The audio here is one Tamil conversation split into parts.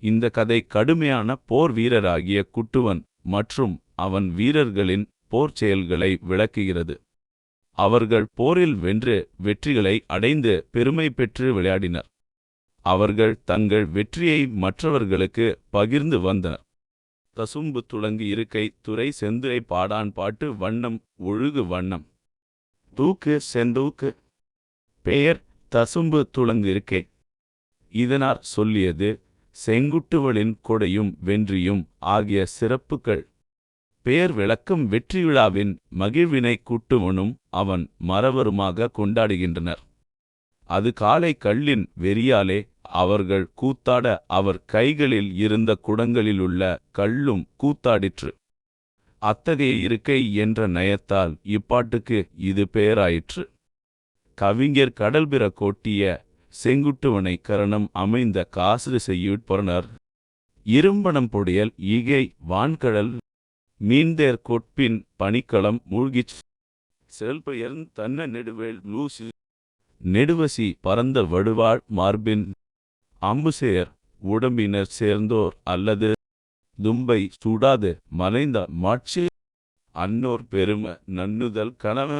இந்த கதை கடுமையான போர் வீரராகிய குட்டுவன் மற்றும் அவன் வீரர்களின் போர் செயல்களை விளக்குகிறது. அவர்கள் போரில் வென்று வெற்றிகளை அடைந்து பெருமை பெற்று விளையாடினர். அவர்கள் தங்கள் வெற்றியை மற்றவர்களுக்கு பகிர்ந்து வந்தனர். தசும்பு துளங்கு இருக்கை துறை செந்துரை பாடான் பாட்டு வண்ணம் ஒழுகு வண்ணம். தூக்கு செந்தூக்கு. பெயர் தசும்பு துளங்கு இருக்கை. இதனார் சொல்லியது செங்குட்டுவளின் கொடையும் வென்றியும் ஆகிய சிறப்புகள். பெயர் விளக்கம் வெற்றி விழாவின் மகிழ்வினை குட்டுவனும் அவன் மறவருமாக கொண்டாடுகின்றனர். அது காலை கள்ளின் வெறியாலே அவர்கள் கூத்தாட அவர் கைகளில் இருந்த குடங்களிலுள்ள கள்ளும் கூத்தாடிற்று. அத்தகைய இருக்கை என்ற நயத்தால் இப்பாட்டுக்கு இது பெயராயிற்று கவிஞர் கடல்பிற கொட்டிய செங்குட்டுவனை கரணம் அமைந்த காசு செய்யுட்பொறனர் இரும்பனம் பொடியல் ஈகை வான்கடல் மீன்தேர் கொட்பின் பனிக்களம் மூழ்கிச். செல்பெயர்ந் தன்ன நெடுவேல் லூசு. நெடுவசி பரந்த வடுவாள் மார்பின். அம்புசேர் உடம்பினர் சேர்ந்தோர் அல்லது. தும்பை சூடாது மலைந்த மாட்சி. அன்னோர் பெரும நன்னுதல் கனவ.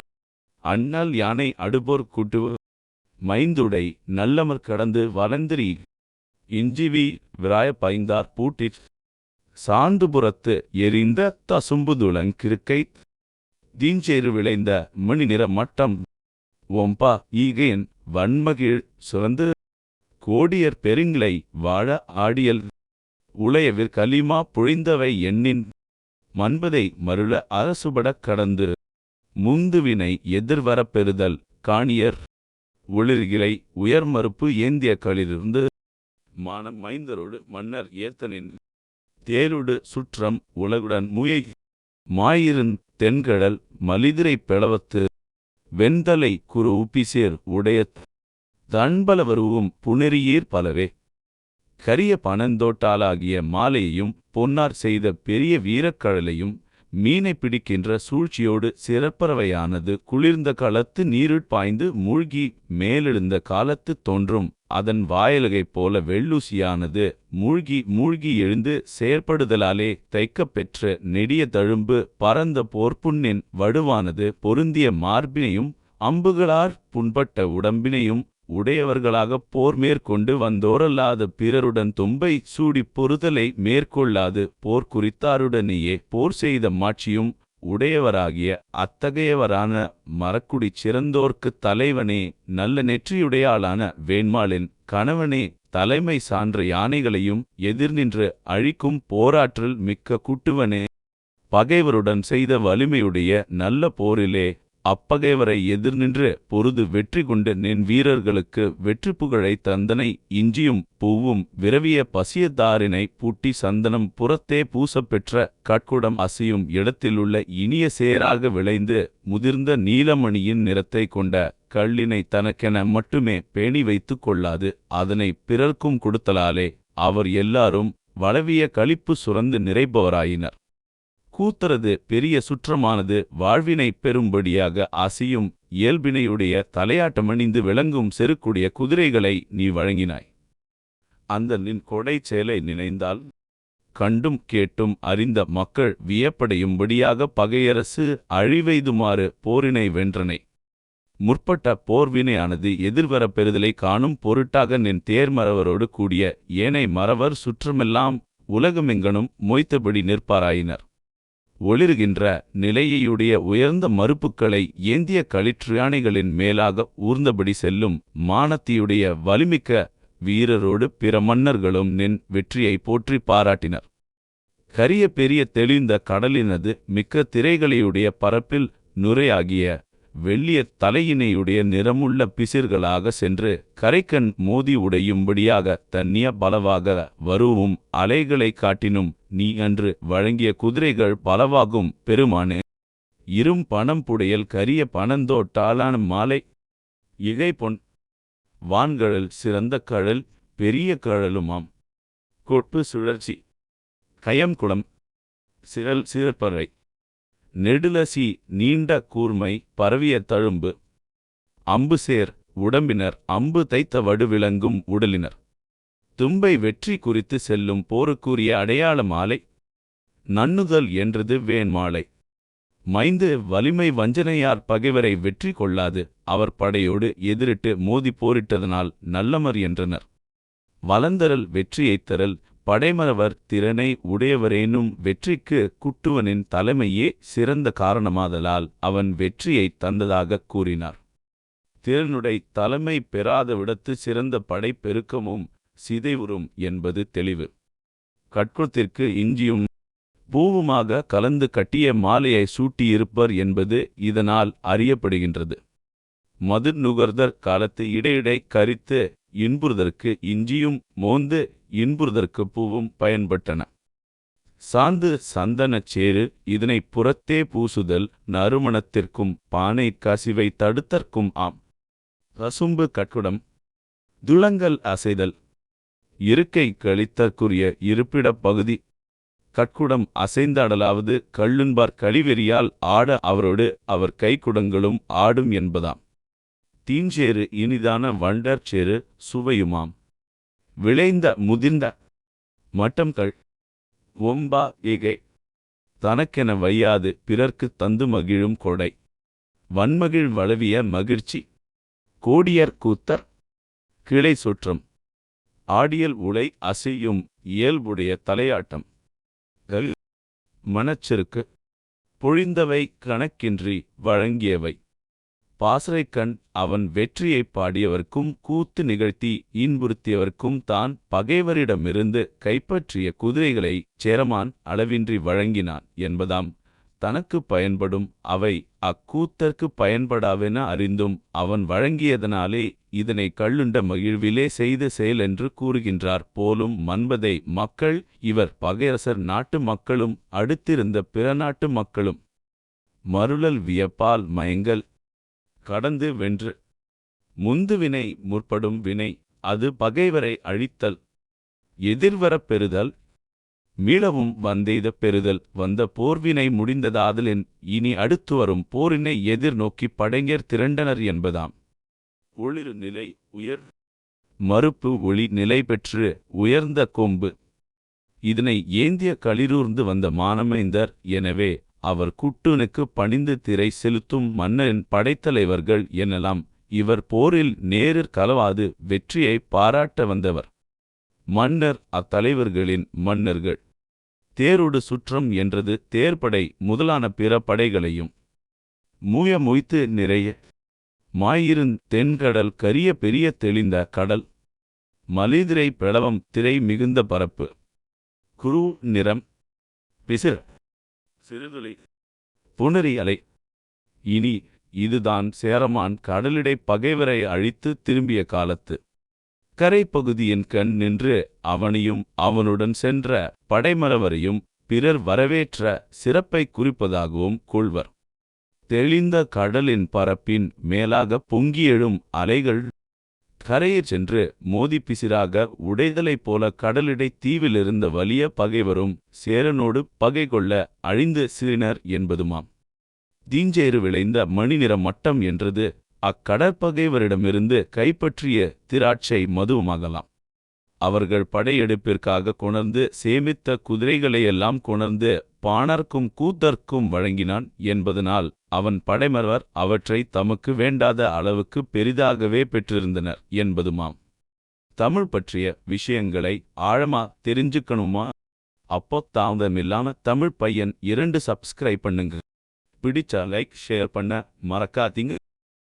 அண்ணல் யானை அடுபோர் கூட்டுவ. மைந்துடை நல்லமர் கடந்து வளந்திரி இஞ்சிவி விராய பைந்தார் பூட்டிற். சாந்துபுறத்து எரிந்த தசும்புதுளங் கிருக்கை தீஞ்சேறு விளைந்த மணி நிற மட்டம். ஒம்பா ஈகையன் வன்மகிழ் சுரந்து. கோடியர் பெருங்கிளை வாழ ஆடியல். உளையவிற் கலிமா பொழிந்தவை எண்ணின். மன்பதை மருள அரசுபடக் கடந்து. முந்துவினை எதிர்வரப் பெறுதல் காணியர். ஒளிர்கிளை உயர் மறுப்பு ஏந்திய களிலிருந்து மானம் மைந்தரோடு மன்னர் ஏத்தனின் தேருடு சுற்றம் உலகுடன் முயை மாயிருந் தென்கடல் மலிதிரை பிளவத்து வெண்தலை குரு உப்பிசேர் உடையத் தன்பலவருவும் புனெறியீர் பலவே கரிய பனந்தோட்டாலாகிய மாலையையும் பொன்னார் செய்த பெரிய வீரக்கழலையும் மீனை பிடிக்கின்ற சூழ்ச்சியோடு சிறப்பறவையானது குளிர்ந்த களத்து நீருட் பாய்ந்து மூழ்கி மேலெழுந்த காலத்து தோன்றும். அதன் வாயலகைப் போல வெள்ளூசியானது மூழ்கி மூழ்கி எழுந்து செயற்படுதலாலே தைக்கப் பெற்ற நெடிய தழும்பு பரந்த போர்ப்புண்ணின் வடுவானது பொருந்திய மார்பினையும் அம்புகளார் புண்பட்ட உடம்பினையும் உடையவர்களாகப் போர் மேற்கொண்டு வந்தோரல்லாத பிறருடன் தும்பை சூடிப் பொறுதலை மேற்கொள்ளாது. போர் குறித்தாருடனேயே போர் செய்த மாட்சியும் உடையவராகிய அத்தகையவரான மரக்குடி சிறந்தோர்க்குத் தலைவனே நல்ல நெற்றியுடையாளான வேண்மாளின் கணவனே தலைமை சான்ற யானைகளையும் எதிர்நின்று அழிக்கும் போராற்றல் மிக்க குட்டுவனே. பகைவருடன் செய்த வலிமையுடைய நல்ல போரிலே அப்பகைவரை எதிர்நின்று பொருது வெற்றி கொண்டு நின் வீரர்களுக்கு வெற்றி புகழை தந்தனை இஞ்சியும் பூவும் விரவிய பசியதாரினை பூட்டி சந்தனம் புறத்தே பூசப்பெற்ற கட்குடம் அசையும் இடத்திலுள்ள இனிய சேராக விளைந்து முதிர்ந்த நீலமணியின் நிறத்தை கொண்ட கள்ளினை தனக்கென மட்டுமே பேணி வைத்து கொள்ளாது அதனை பிறர்க்கும் கொடுத்தலாலே. அவர் எல்லாரும் வளவிய களிப்பு சுரந்து நிறைபவராயினர். கூத்தரது பெரிய சுற்றமானது வாழ்வினை பெறும்படியாக அசையும் இயல்பினையுடைய தலையாட்டமணிந்து விளங்கும் செருக்குடைய குதிரைகளை நீ வழங்கினாய். அந்த நின் கொடை செயலை நினைந்தால் கண்டும் கேட்டும் அறிந்த மக்கள் வியப்படையும்படியாக பகையரசு அழிவெய்துமாறு போரினை வென்றனை. முற்பட்ட போர்வினையானது எதிர்வரப் பெறுதலை காணும் பொருட்டாக நின் தேர்மறவரோடு கூடிய ஏனை மறவர் சுற்றமெல்லாம் உலகமெங்கனும் மொய்த்தபடி நிற்பாராயினர். ஒளிருகின்ற நிலையையுடைய உயர்ந்த மறுப்புக்களை ஏந்திய களிற்று யானைகளின் மேலாக ஊர்ந்தபடி செல்லும் மானத்தியுடைய வலிமிக்க வீரரோடு பிற மன்னர்களும் நின் வெற்றியை போற்றி பாராட்டினர். கரிய பெரிய தெளிந்த கடலினது மிக்க திரைகளையுடைய பரப்பில் நுரையாகிய வெள்ளிய தலையினையுடைய நிறமுள்ள பிசிர்களாக சென்று கரைக்கண் மோதி உடையும்படியாக தன்னிய பலவாக வருவும் அலைகளை காட்டினும் நீ அன்று வழங்கிய குதிரைகள் பலவாகும் பெருமானே! இரும் பணம் புடையல் கரிய பணந்தோட்டாலான மாலை! இகை பொன் வான்கழல் சிறந்த கழல் பெரிய கழலுமாம்! கொட்பு சுழற்சி! கயம்குளம்! சிறல் சிறப்பறை நெடுலசி நீண்ட கூர்மை பரவிய தழும்பு. அம்புசேர் உடம்பினர் அம்பு தைத்த வடுவிளங்கும் உடலினர். தும்பை வெற்றி குறித்து செல்லும் போருக்குரிய அடையாள மாலை. நன்னுதல் என்றது வேண்மாலை மைந்து வலிமை வஞ்சனையார் பகைவரை வெற்றி கொள்ளாது அவர் படையோடு எதிரிட்டு மோதி போரிட்டதனால் நல்லமர் என்றனர். வலந்தரல் வெற்றியைத் தரல் படைமறவர் திறனை உடையவரேனும் வெற்றிக்கு குட்டுவனின் தலைமையே சிறந்த காரணமாதலால் அவன் வெற்றியைத் தந்ததாகக் கூறினார். திறனுடை தலைமை பெறாதவிடத்து சிறந்த படை பெருக்கமும் சிதைவுறும் என்பது தெளிவு. கட்குளத்திற்கு இஞ்சியும் பூவுமாக கலந்து கட்டிய மாலையை சூட்டியிருப்பர் என்பது இதனால் அறியப்படுகின்றது. மது நுகர்தற் காலத்து இடையிடை கரித்து இன்புறுதற்கு இஞ்சியும் மோந்து இன்புறுதற்கு பூவும் பயன்பட்டன. சாந்து சந்தனச் சேரு இதனை புறத்தே பூசுதல் நறுமணத்திற்கும் பானை கசிவை தடுத்தற்கும் ஆம். கசும்பு கட்குடம். துளங்கல் அசைதல். இருக்கை கழித்தற்குரிய இருப்பிடப் பகுதி. கட்குடம் அசைந்தாடலாவது கள்ளுன்பார் கழிவெறியால் ஆட அவரோடு அவர் கைக்குடங்களும் ஆடும் என்பதாம். தீஞ்சேறு இனிதான வண்டர்ச்சேறு சுவையுமாம். விளைந்த முதிர்ந்த மட்டம்கள். ஒம்பா ஏகை தனக்கென வையாது பிறர்க்கு தந்து மகிழும் கொடை. வன்மகிழ் வளவிய மகிழ்ச்சி. கோடியர் கூத்தர். கிளை சுற்றம். ஆடியல் உலை அசையும் இயல்புடைய தலையாட்டம். கல். மனச்செருக்கு பொழிந்தவை கணக்கின்றி வழங்கியவை. பாசறைக்கண் அவன் வெற்றியைப் பாடியவர்க்கும் கூத்து நிகழ்த்தி இன்புறுத்தியவர்க்கும் தான் பகைவரிடமிருந்து கைப்பற்றிய குதிரைகளைச் சேரமான் அளவின்றி வழங்கினான் என்பதாம். தனக்கு பயன்படும் அவை அக்கூத்தற்கு பயன்படாவென அறிந்தும் அவன் வழங்கியதனாலே இதனை கள்ளுண்ட மகிழ்விலே செய்த செயலென்று கூறுகின்றார் போலும் மன்பதை மக்கள் இவர் பகையரசர் நாட்டு மக்களும் அடுத்திருந்த பிற நாட்டு மக்களும். மருளல் வியப்பால் மயங்கல் கடந்து வென்று. முந்துவினை முற்படும் வினை அது பகைவரை அழித்தல். எதிர்வரப் பெறுதல். மீளவும் வந்தெய்த பெறுதல். வந்த போர்வினை முடிந்ததாதலின் இனி அடுத்து வரும் போரினை எதிர்நோக்கி படைஞர் திரண்டனர் என்பதாம். ஒளிரு நிலை உயர். மறுப்பு ஒளி நிலை பெற்று உயர்ந்த கொம்பு. இதனை ஏந்திய களிரூர்ந்து வந்த மானமைந்தர் எனவே அவர் குட்டுனுக்கு பணிந்து திரை செலுத்தும் மன்னரின் படைத்தலைவர்கள் எனலாம். இவர் போரில் நேரிற் கலவாது வெற்றியை பாராட்ட வந்தவர். மன்னர் அத்தலைவர்களின் மன்னர்கள். தேரோடு சுற்றம் என்றது தேர்ப்படை முதலான பிற படைகளையும். மூய மொய்த்து நிறைய. மாயிருந் தென்கடல் கரிய பெரிய தெளிந்த கடல். மலிதிரை பிளவம் திரை மிகுந்த பரப்பு. குரு நிறம். பிசிர் சிறுதுளை. புனரி அலை. இனி இதுதான் சேரமான் கடலிடை பகைவரை அழித்து திரும்பிய காலத்து. கரைப்பகுதியின் கண் நின்று அவனையும் அவனுடன் சென்ற படைமரவரையும் பிறர் வரவேற்ற சிறப்பை குறிப்பதாகவும் கொள்வர். தெளிந்த கடலின் பரப்பின் மேலாக பொங்கியெழும் அலைகள் கரையிற் சென்று மோதி பிசிராக உடைதலைப் போல கடலிடை தீவிலிருந்த வலிய பகைவரும் சேரனோடு பகை கொள்ள அழிந்து சிறினர் என்பதுமாம். தீஞ்சேறு விளைந்த மணிநிற மட்டம் என்றது அக்கடற்பகைவரிடமிருந்து கைப்பற்றிய திராட்சை மதுவுமாகலாம். அவர்கள் படையெடுப்பிற்காக கொணர்ந்து சேமித்த குதிரைகளையெல்லாம் கொணர்ந்து பாணர்க்கும் கூத்தர்க்கும் வழங்கினான் என்பதனால் அவன் படைமரவர் அவற்றை தமக்கு வேண்டாத அளவுக்கு பெரிதாகவே பெற்றிருந்தனர் என்பதுமாம். தமிழ் பற்றிய விஷயங்களை ஆழமா தெரிஞ்சுக்கணுமா? அப்போ தாமதமில்லாம தமிழ் பையன் இரண்டு சப்ஸ்கிரைப் பண்ணுங்க. பிடிச்சா லைக் ஷேர் பண்ண மறக்காதீங்க.